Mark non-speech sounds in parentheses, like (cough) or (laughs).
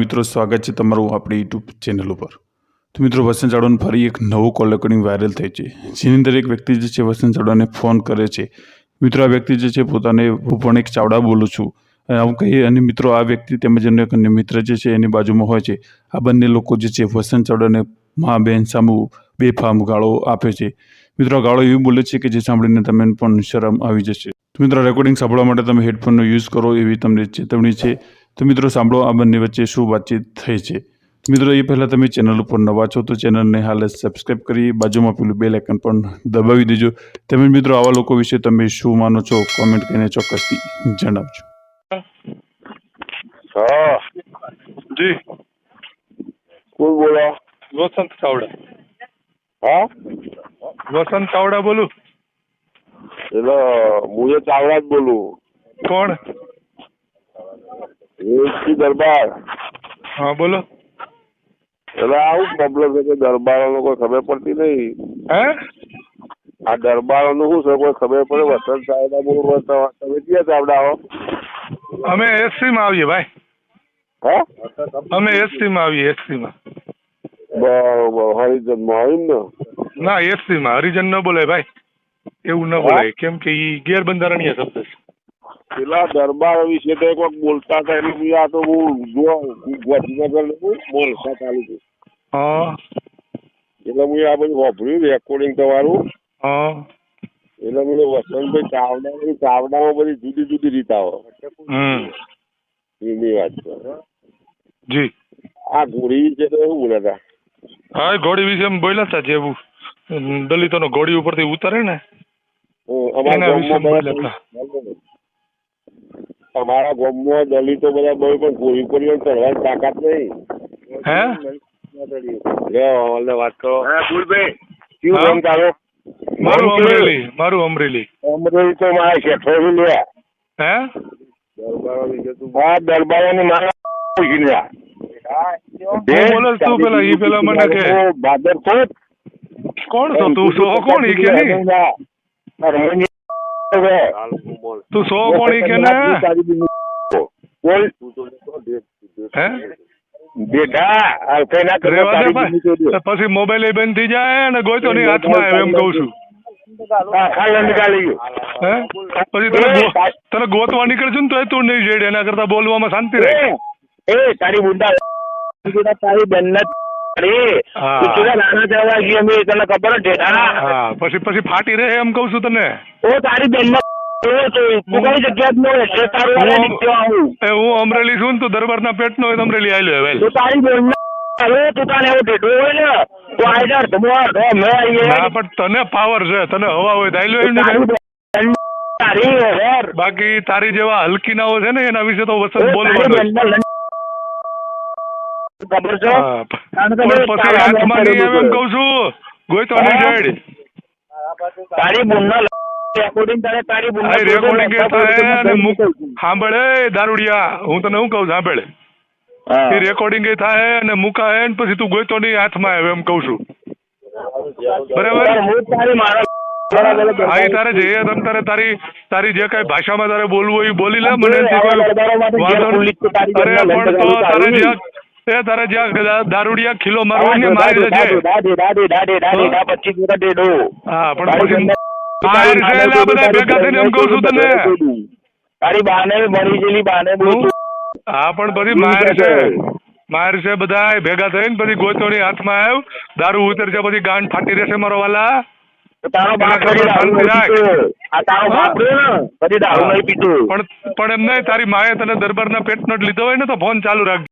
મિત્રો, સ્વાગત છે તમારું આપણી યુટ્યુબ ચેનલ ઉપર. તો મિત્રો, વસંત ચાવડાનું ફરી એક નવું કોલ રેકોર્ડિંગ વાયરલ થઈ છે. જેની અંદર એક વ્યક્તિ જે છે વસંત ચાવડાને ફોન કરે છે. મિત્રો, આ વ્યક્તિ જે છે પોતાને હું પણ એક ચાવડા બોલું છું. આવું કહીએ અને મિત્રો, આ વ્યક્તિ તેમજ એનો એક મિત્ર જે છે એની બાજુમાં હોય છે. આ બંને લોકો જે છે વસંત ચાવડાને મા, બેન સામુ બેફામ ગાળો આપે છે. મિત્રો ગાળો એવી બોલે છે કે જે સાંભળીને તમને પણ શરમ આવી જશે. મિત્રો રેકોર્ડિંગ સાંભળવા માટે તમે હેડફોનનો યુઝ કરો એવી તમને ચેતવણી છે. તો મિત્રો સાંભળો આ બંને વચ્ચે શું વાતચીત થઈ છે. મિત્રો એ પહેલાં તમે ચેનલ ઉપર નવા છો તો ચેનલને હાલ સબસ્ક્રાઈબ કરી બાજુમાં પેલું બેલ આઇકન પણ દબાવી દેજો. તેમજ મિત્રો આવા લોકો વિશે તમે શું માનો છો કોમેન્ટ કરીને ચોક્કસથી જણાવજો. જી. કોણ બોલો? વસંત ચાવડા. હા? વસંત ચાવડા બોલું? એટલે હું એ ચાવડા જ બોલું. કોણ? એસી દરબાર. હા બોલો. એટલે આવું પ્રોબ્લેમ છે કે દરબારોનો કોઈ ખબર પડતી નહીં. હે? આ દરબારોનું શું છે? કોઈ ખબર પડે? વસંત સાહેબ બોલું તમે ક્યાં ચાવડા હો અમે એસસી માં આવીએ ભાઈ. હા? અમે એસસી માં આવીએ એસસી માં બરોબર હરિજનમાં આવી ને ના એસસી માં હરિજન ન બોલાય ભાઈ. એવું ન બોલાય. કેમ કે ઈ ગેરબંધારણીય શબ્દ છે. પેલા દરબાર વિશે તો એક વખત બોલતા હતા એટલે આ તો બહુ ગોધીનગર ચાલુ છું એટલે હું આ બધું વાપર્યું રેકોર્ડિંગ તમારું. એટલે મને વસંતભાઈ ચાવડા ચાવડામાં બધી જુદી જુદી રીત આવે એની વાત છે. જી. આ ઘોડી છે તો એવું બોલ્યા હતા. હા ઘોડી વિશે એમ બોલ્યા હતા જેવું દલિતોનો ઘોડી ઉપરથી ઉતરે ને વિશે અમારા બોલ્યા ગામમાં અમારા ગામમાં દલિતો બધા બહુ પણ ઘોડી પર ચડવાની તાકાત નહીં. હે? લે વાત કરો. હા ફૂલભાઈ શું હા? નામ તારો? મારું અમરેલી મારું અમરેલી. અમરેલી તો મારા શેઠો લે હે? હા દરબારોની મારા પૂછી લે બોલે તું પેલા ઈ પેલા મને કે. ભાદર કોણ છો તું? સો કોણ? ઈ કે નહીં. તું સો કોણ કે ને હે? બેટા કઈ ના કરે પછી મોબાઈલ એ બંધ થઈ જાય ને ગોતો ની હાથમાં આવે એમ કહું છું. પછી તને તને ગોતવા નીકળશું ને તો તું નહીં જેડ એના કરતા બોલવામાં શાંતિ રહે એ, એ તારી (laughs) બુંદા તારી બેન જ અરે હા. તું કેવા નાના જવા ગઈ અમે તને ખબર જ હા હા. પછી પછી ફાટી રહે એમ કઉ છું તને. ઓ તારી બેન ન હું- અમરેલી છું ને તું દરબારના પેટનો પેટ નો અમરેલી આવેલો તારી બેન તું એવું હોય ને તો પણ તને પાવર છે તને હવા હોય એમ નહીં તારી યાર બાકી તારી જેવા હલકીનાઓ છે ને એના વિશે તો વસંત તારી બોલવાનો જ. બેનના લંડ- ખબર છે? હાથમાં નહીં આવે એમ નંબર છું. ગોતો નહીં તારી બુનના રેકોર્ડિંગ તારે તારી બુનના રેકોર્ડિંગ થાય અને મુક હા. સાંભળે દારૂડિયા. હું તને શું કહું સાંભળે? એ રેકોર્ડિંગ એ થાય અને મુકાય ને પછી તું ગોઈતો નહીં હાથમાં આવે એમ કઉ છું. બરાબર? હું તારી એ તારે જે તમ તારે તારી તારી જે કઈ ભાષામાં તારે બોલવું હોય એ બોલી લે મને. અરે પણ તો તારે જ્યાં એ તારે જ્યાં દારૂડિયા ખીલો મારવો ને મારી દેજે દાદી દાદી દાદી દાદી દા પચીસ દે દો હા પણ આ બધા ભેગા થઈને એમ કહું છું તને. તારી બાને મરી ગયેલી બાને બોલું હા? પણ પછી માર છે. માર છે બધા ભેગા થઈને પછી ગોતોની હાથમાં આવ. દારૂ ઉતરશે પછી ગાંઠ ફાટી રહેશે મારો વાલા. તારો બાપ પણ પણ એમ નહીં તારી માએ તને દરબારના પેટનો જ લીધો હોય ને તો ફોન ચાલુ રાખજે.